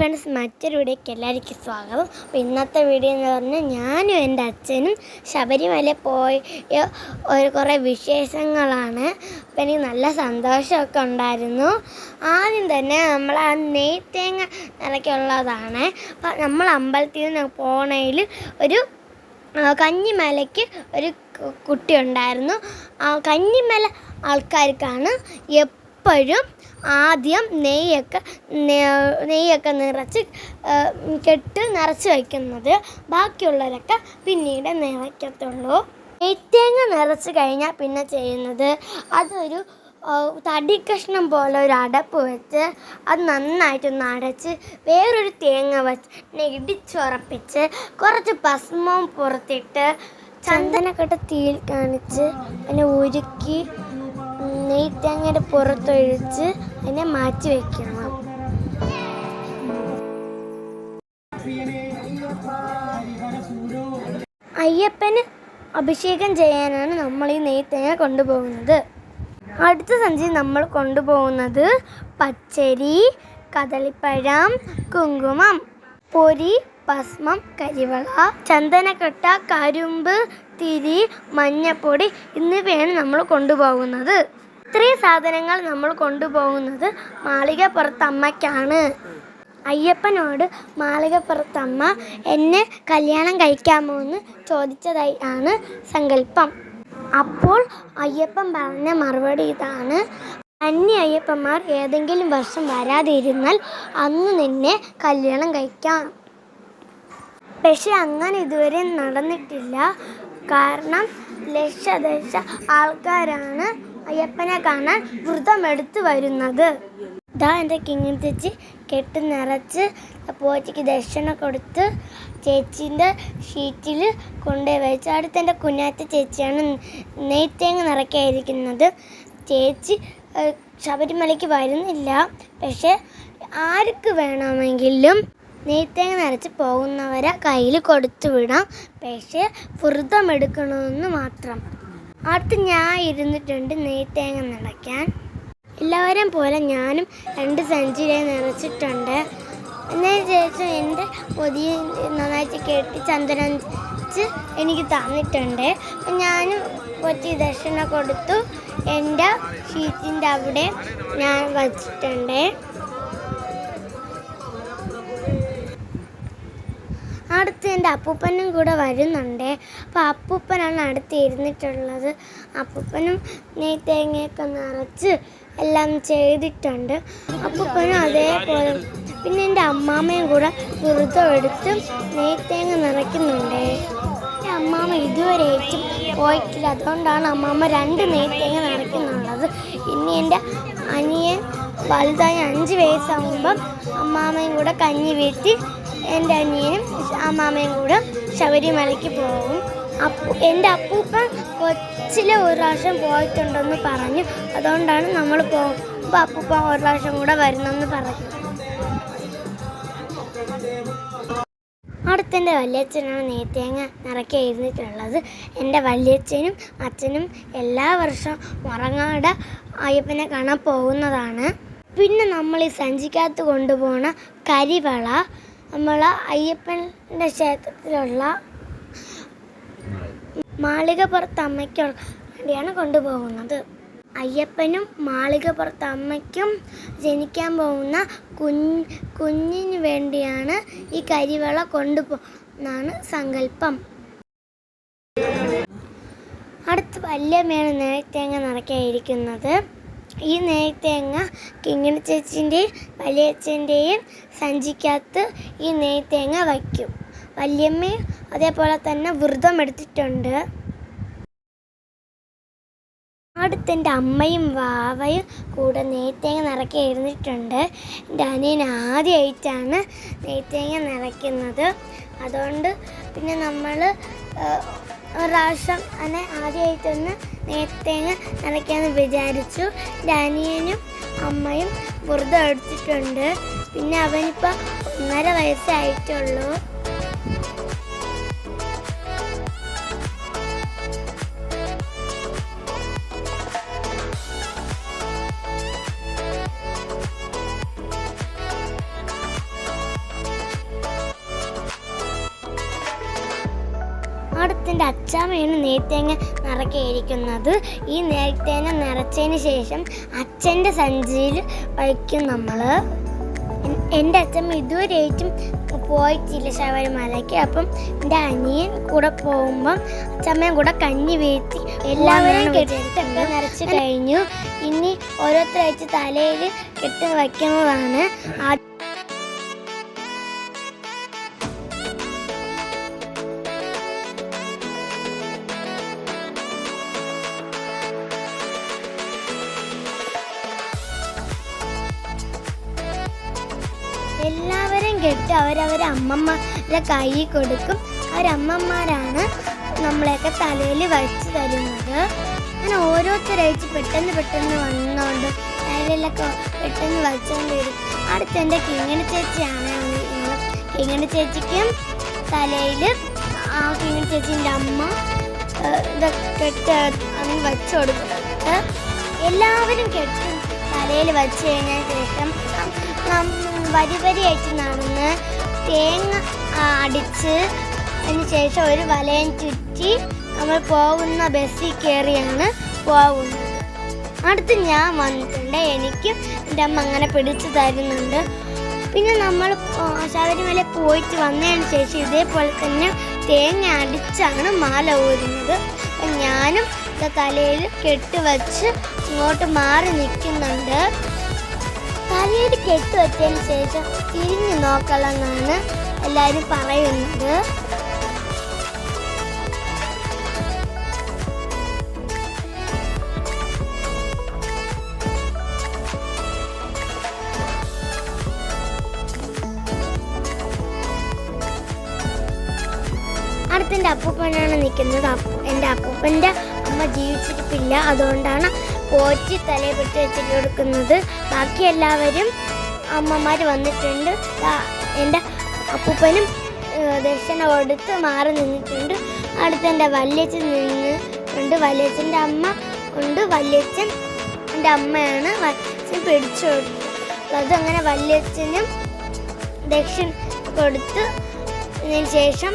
Friends മറ്റൊരു വീഡിയോയ്ക്ക് എല്ലാവർക്കും സ്വാഗതം. ഇന്നത്തെ വീഡിയോ എന്ന് പറഞ്ഞാൽ ഞാനും എന്റെ അച്ഛനും ശബരിമല പോയ ഒരു കുറേ വിശേഷങ്ങളാണ്. അപ്പം എനിക്ക് നല്ല സന്തോഷമൊക്കെ ഉണ്ടായിരുന്നു. ആദ്യം തന്നെ നമ്മൾ ആ നെയ്ത്തേങ്ങ നിലയ്ക്കുള്ളതാണ് അപ്പം നമ്മൾ അമ്പലത്തിൽ നിന്ന് പോണതിൽ ഒരു കഞ്ഞിമലയ്ക്ക് ഒരു കുട്ടി ഉണ്ടായിരുന്നു ആ കന്നിമല ആൾക്കാർക്കാണ് എപ്പോഴും ആദ്യം നെയ്യൊക്കെ നെയ്യൊക്കെ നിറച്ച് കെട്ട് നിറച്ച് വയ്ക്കുന്നത് ബാക്കിയുള്ളവരൊക്കെ പിന്നീട് നിറയ്ക്കത്തുള്ളൂ. നെയ്ത്തേങ്ങ നിറച്ച് കഴിഞ്ഞാൽ പിന്നെ ചെയ്യുന്നത് അതൊരു തടി കഷ്ണം പോലെ ഒരു അടപ്പ് വെച്ച് അത് നന്നായിട്ടൊന്ന് അടച്ച് വേറൊരു തേങ്ങ വെച്ച് ഇടിച്ചുറപ്പിച്ച് കുറച്ച് ഭസ്മവും പുറത്തിട്ട് ചന്ദനക്കെട്ട് തീയിൽ കാണിച്ച് അതിനെ ഉരുക്കി നെയ്ത്തേങ്ങയുടെ പുറത്തൊഴിച്ച് അതിനെ മാറ്റി വെക്കണം. അയ്യപ്പന് അഭിഷേകം ചെയ്യാനാണ് നമ്മൾ ഈ നെയ്ത്തേങ്ങ കൊണ്ടുപോകുന്നത്. അടുത്ത സഞ്ചി നമ്മൾ കൊണ്ടുപോകുന്നത് പച്ചരി കദളിപ്പഴം കുങ്കുമം പൊരി ഭസ്മം കരിവള ചന്ദനക്കട്ട കരിമ്പ് തിരി മഞ്ഞപ്പൊടി എന്നിവയാണ് നമ്മൾ കൊണ്ടുപോകുന്നത്. ഇത്രയും സാധനങ്ങൾ നമ്മൾ കൊണ്ടുപോകുന്നത് മാളികപ്പുറത്തമ്മയ്ക്കാണ്. അയ്യപ്പനോട് മാളികപ്പുറത്തമ്മ എന്നെ കല്യാണം കഴിക്കാമോ എന്ന് ചോദിച്ചതായി ആണ് സങ്കല്പം. അപ്പോൾ അയ്യപ്പൻ പറഞ്ഞ മറുപടി ഇതാണ്. അന്യ അയ്യപ്പന്മാർ ഏതെങ്കിലും വർഷം വരാതിരുന്നാൽ അന്ന് നിന്നെ കല്യാണം കഴിക്കാം. പക്ഷെ അങ്ങനെ ഇതുവരെ നടന്നിട്ടില്ല. കാരണം ലക്ഷദശ ആൾക്കാരാണ് അയ്യപ്പനെ കാണാൻ എടുത്തു വരുന്നത്. ഇതാ എന്റെ കിങ്ങിൻ ചേച്ചി കെട്ട് നിറച്ച് പോച്ചയ്ക്ക് ദക്ഷിണ കൊടുത്ത് ചേച്ചീന്റെ ഷീറ്റിൽ കൊണ്ടുപോയി വെച്ച്. അടുത്ത് എന്റെ കുഞ്ഞാറ്റ ചേച്ചിയാണ് നെയ്ത്തേങ്ങ നിറയ്ക്കായിരിക്കുന്നത് ചേച്ചി ശബരിമലയ്ക്ക് വരുന്നില്ല. പക്ഷേ ആർക്ക് വേണമെങ്കിലും നെയ്ത്തേങ്ങ നിറച്ച് പോകുന്നവരെ കയ്യിൽ കൊടുത്തു വിടാം. പക്ഷേ വ്രതമെടുക്കണമെന്ന് മാത്രം. അടുത്ത് ഞാൻ ഇരുന്നിട്ടുണ്ട് നെയ്ത്തേങ്ങ നിറയ്ക്കാൻ. എല്ലാവരും പോലെ ഞാനും രണ്ട് സഞ്ചിരെ നിറച്ചിട്ടുണ്ട്. എന്നതിന് ശേഷം എന്റെ പൊതിയ നന്നായിട്ട് കെട്ടി ചന്ദനം വെച്ച് എനിക്ക് തന്നിട്ടുണ്ട്. ഞാനും കൊച്ചി ദക്ഷിണ കൊടുത്തു. എന്റെ ഷീറ്റിന്റെ അവിടെ ഞാൻ വച്ചിട്ടുണ്ട്. അടുത്ത് എന്റെ അപ്പൂപ്പനും കൂടെ വരുന്നുണ്ട്. അപ്പോൾ അപ്പൂപ്പനാണ് അടുത്ത് ഇരുന്നിട്ടുള്ളത്. അപ്പൂപ്പനും നെയ്ത്തേങ്ങയൊക്കെ നിറച്ച് എല്ലാം ചെയ്തിട്ടുണ്ട്. അപ്പൂപ്പനും അതേപോലെ പിന്നെ എന്റെ അമ്മാമ്മയും കൂടെ വെറുതെ എടുത്ത് നെയ്ത്തേങ്ങ നിറയ്ക്കുന്നുണ്ട്. എന്റെ അമ്മാമ്മ ഇതുവരെയായിട്ടും പോയിട്ടില്ല. അതുകൊണ്ടാണ് അമ്മാമ്മ രണ്ട് നെയ്ത്തേങ്ങ നിറയ്ക്കുന്നുള്ളത്. ഇനി എന്റെ അനിയൻ വലുതായി അഞ്ച് വയസ്സാകുമ്പം അമ്മാമ്മയും കൂടെ കഞ്ഞി വീട്ടി എന്റെ അനിയനും അമ്മാമയും കൂടെ ശബരിമലയ്ക്ക് പോകും. അപ്പു എന്റെ അപ്പൂപ്പ കൊച്ചിലെ ഒരു പ്രാവശ്യം പോയിട്ടുണ്ടെന്ന് പറഞ്ഞു. അതുകൊണ്ടാണ് നമ്മൾ പോകുമ്പോൾ അപ്പൂപ്പ ഒരു പ്രാവശ്യം കൂടെ വരുന്നെന്ന് പറഞ്ഞു. അടുത്തെന്റെ വല്യച്ഛനാണ് നെയ്ത്തേങ്ങ നിറക്കി എഴുന്നിട്ടുള്ളത് എന്റെ വല്യച്ഛനും അച്ഛനും എല്ലാ വർഷവും മുറങ്ങാട് അയ്യപ്പനെ കാണാൻ പോകുന്നതാണ്. പിന്നെ നമ്മൾ ഈ സഞ്ചിക്കകത്ത് കൊണ്ടുപോകുന്ന കരിവള നമ്മൾ അയ്യപ്പന്റെ ക്ഷേത്രത്തിലുള്ള മാളികപ്പുറത്ത് അമ്മയ്ക്ക് വേണ്ടിയാണ് കൊണ്ടുപോകുന്നത്. അയ്യപ്പനും മാളികപ്പുറത്ത് അമ്മയ്ക്കും ജനിക്കാൻ പോകുന്ന കുഞ്ഞ് കുഞ്ഞിന് വേണ്ടിയാണ് ഈ കരിവള കൊണ്ടുപോകുന്നതാണ് സങ്കല്പം. അടുത്ത് വല്യമ്മയാണ് നെയ്ത്തേങ്ങ നിറയ്ക്കായിരിക്കുന്നത് ഈ നെയ്ത്തേങ്ങ കിങ്ങിണി ചേച്ചിന്റെയും വലിയച്ഛന്റെയും സഞ്ചിക്കകത്ത് ഈ നെയ്ത്തേങ്ങ വയ്ക്കും. വല്യമ്മയും അതേപോലെ തന്നെ വ്രതം എടുത്തിട്ടുണ്ട്. അടുത്തെന്റെ അമ്മയും വാവയും കൂടെ നെയ്ത്തേങ്ങ നിറക്കി എഴുന്നിട്ടുണ്ട് എന്റെ അനിയൻ ആദ്യമായിട്ടാണ് നെയ്ത്തേങ്ങ നിറയ്ക്കുന്നത്. അതുകൊണ്ട് പിന്നെ നമ്മൾ ഒരു പ്രാവശ്യം അങ്ങനെ ആദ്യമായിട്ടൊന്ന് നെയ്ത്തേങ്ങ നിറയ്ക്കാമെന്ന് വിചാരിച്ചു. ഡാനിയനും അമ്മയും വെറുതെ എടുത്തിട്ടുണ്ട് പിന്നെ അവനിപ്പോൾ ഒന്നര വയസ്സായിട്ടുള്ളൂ. അടുത്തിന്റെ അച്ചാമ്മയാണ് നെയ്ത്തേങ്ങ നിറക്കിയിരിക്കുന്നത് ഈ നെയ്ത്തേങ്ങ നിറച്ചതിന് ശേഷം അച്ഛന്റെ സഞ്ചിയിൽ വയ്ക്കും നമ്മൾ എന്റെ അച്ഛൻ ഇതുവരെയായിട്ടും പോയിട്ടില്ല ശബരിമലയ്ക്ക്. അപ്പം എന്റെ അനിയൻ കൂടെ പോകുമ്പം അച്ഛമ്മയും കൂടെ കഞ്ഞി വീഴ്ത്തി എല്ലാവരും കെട്ടിട്ടൊക്കെ നിറച്ച് കഴിഞ്ഞു. ഇനി ഓരോരുത്തരായിട്ട് തലയിൽ കെട്ടി വയ്ക്കുന്നതാണ്. ആ കെട്ട് അവരവരെ അമ്മമ്മയുടെ കൈ കൊടുക്കും. അവരമ്മമാരാണ് നമ്മളെയൊക്കെ തലയിൽ വച്ച് തരുന്നത്. അങ്ങനെ ഓരോരുത്തരായിട്ട് പെട്ടെന്ന് പെട്ടെന്ന് വന്നുകൊണ്ട് തലയിലൊക്കെ പെട്ടെന്ന് വച്ചുകൊണ്ട് വരും അടുത്ത എന്റെ കിങ്ങിണി ചേച്ചിയാണ് കിങ്ങണി ചേച്ചിക്കും തലയിൽ ആ കിങ്ങിണി ചേച്ചീന്റെ അമ്മ ഇതൊക്കെ കെട്ട് അങ്ങ് വെച്ച് കൊടുക്കുന്നുണ്ട്. എല്ലാവരും കെട്ടും. തലയിൽ വെച്ച് കഴിഞ്ഞ ശേഷം വരി വരിയായിട്ട് നടന്ന് തേങ്ങ അടിച്ച് അതിന് ശേഷം ഒരു വലയം ചുറ്റി നമ്മൾ പോകുന്ന ബസ്സിൽ കയറിയാണ് പോകുന്നത് അടുത്ത് ഞാൻ വന്നിട്ടുണ്ട്. എനിക്ക് എന്റെ അമ്മ അങ്ങനെ പിടിച്ചു തരുന്നുണ്ട്. പിന്നെ നമ്മൾ ശബരിമല പോയിട്ട് വന്നതിന് ശേഷം ഇതേപോലെ തന്നെ തേങ്ങ അടിച്ചാണ് മാല ഊരുന്നത്. ഞാനും തലയിൽ കെട്ടുവച്ച് ഇങ്ങോട്ട് മാറി നിൽക്കുന്നുണ്ട്. തലയിൽ കെട്ടുവച്ചതിന് ശേഷം തിരിഞ്ഞു നോക്കണമെന്നാണ് എല്ലാവരും പറയുന്നത്. അടുത്ത് എന്റെ അപ്പൂപ്പനാണ് നിൽക്കുന്നത്. എന്റെ അപ്പൂപ്പന്റെ അമ്മ ജീവിച്ചിരിപ്പില്ല. അതുകൊണ്ടാണ് പോറ്റി തലയെ പിടിച്ച് വെച്ചിട്ട് കൊടുക്കുന്നത്. ബാക്കി എല്ലാവരും അമ്മമാർ വന്നിട്ടുണ്ട്. എന്റെ അപ്പൂപ്പനും ദക്ഷിണ കൊടുത്ത് മാറി നിന്നിട്ടുണ്ട്. അടുത്ത് എന്റെ വല്യച്ഛൻ ഉണ്ട് വല്യച്ഛന്റെ അമ്മ ഉണ്ട്. വല്യച്ഛൻ എന്റെ അമ്മയാണ്. വല്യച്ഛൻ പിടിച്ചു കൊടുത്തത് അങ്ങനെ വല്യച്ഛനും ദക്ഷിണ കൊടുത്ത് ശേഷം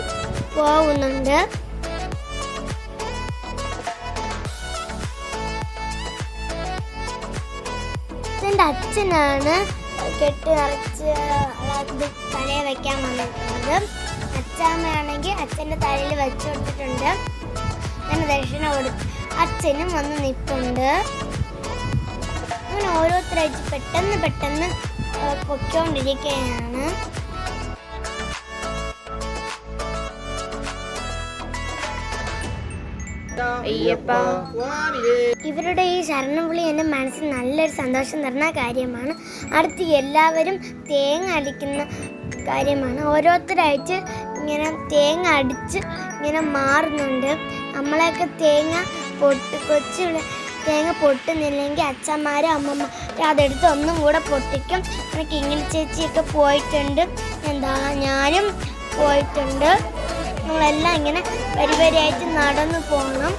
പോകുന്നുണ്ട് എന്റെ അച്ഛനാണ് കെട്ട് നിറച്ച് തലയിൽ വെക്കാൻ വന്നിട്ടുള്ളത്. അച്ചാമ്മയാണെങ്കിൽ അച്ഛന്റെ തലയിൽ വെച്ച് കൊടുത്തിട്ടുണ്ട്. ഞാൻ ദക്ഷിണ കൊടുത്ത് അച്ഛനും വന്ന് നിൽപ്പുണ്ട് അങ്ങനെ ഓരോരുത്തരായിട്ട് പെട്ടെന്ന് പെട്ടെന്ന് പൊയ്ക്കൊണ്ടിരിക്കുകയാണ്. ഇവരുടെ ഈ ശരണം വിളി എന്റെ മനസ്സിന് നല്ലൊരു സന്തോഷം തരുന്ന കാര്യമാണ്. അടുത്ത് എല്ലാവരും തേങ്ങ അടിക്കുന്ന കാര്യമാണ്. ഓരോരുത്തരായിട്ട് ഇങ്ങനെ തേങ്ങ അടിച്ച് ഇങ്ങനെ മാറുന്നുണ്ട്. നമ്മളെയൊക്കെ തേങ്ങ പൊട്ട് കൊച്ചു തേങ്ങ പൊട്ടുന്നില്ലെങ്കിൽ അച്ഛന്മാരും അമ്മമാരും അതെടുത്ത് ഒന്നും കൂടെ പൊട്ടിക്കും. എനിക്ക് ഇങ്ങനെ ചേച്ചിയൊക്കെ പോയിട്ടുണ്ട്. എന്താ ഞാനും പോയിട്ടുണ്ട്. നമ്മളെല്ലാം ഇങ്ങനെ വരിവരിയായിട്ട് നടന്നു പോകണം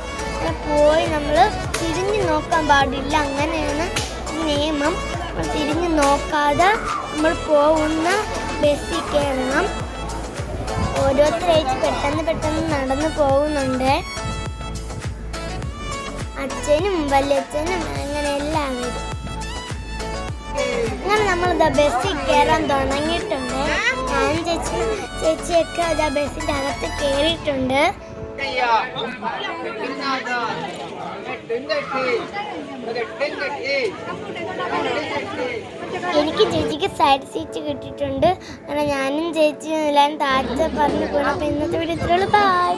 പോയി നമ്മൾ തിരിഞ്ഞു നോക്കാൻ പാടില്ല. അങ്ങനെയാണ് നിയമം. തിരിഞ്ഞു നോക്കാതെ നമ്മൾ പോകുന്ന ബസ്സിൽ കയറണം. ഓരോരുത്തരായിട്ട് പെട്ടെന്ന് പെട്ടെന്ന് നടന്നു പോകുന്നുണ്ട്. അച്ഛനും വല്യച്ഛനും അങ്ങനെ എല്ലാം അങ്ങനെ നമ്മൾ ബസ്സിൽ കയറാൻ തുടങ്ങിയിട്ടുണ്ട്. ഞാൻ ചേച്ചി ചേച്ചിയൊക്കെ അത് ബസ്സിന്റെ അകത്ത് കയറിയിട്ടുണ്ട് എനിക്ക് ചേച്ചിക്ക് സൈഡ് സീറ്റ് കിട്ടിയിട്ടുണ്ട്. അങ്ങനെ ഞാനും ചേച്ചി എല്ലാവരും താഴ്ച പറഞ്ഞു പോകണം അപ്പോൾ ഇന്നത്തെ വീഡിയോ ഇത്രയുള്ളൂ ബൈ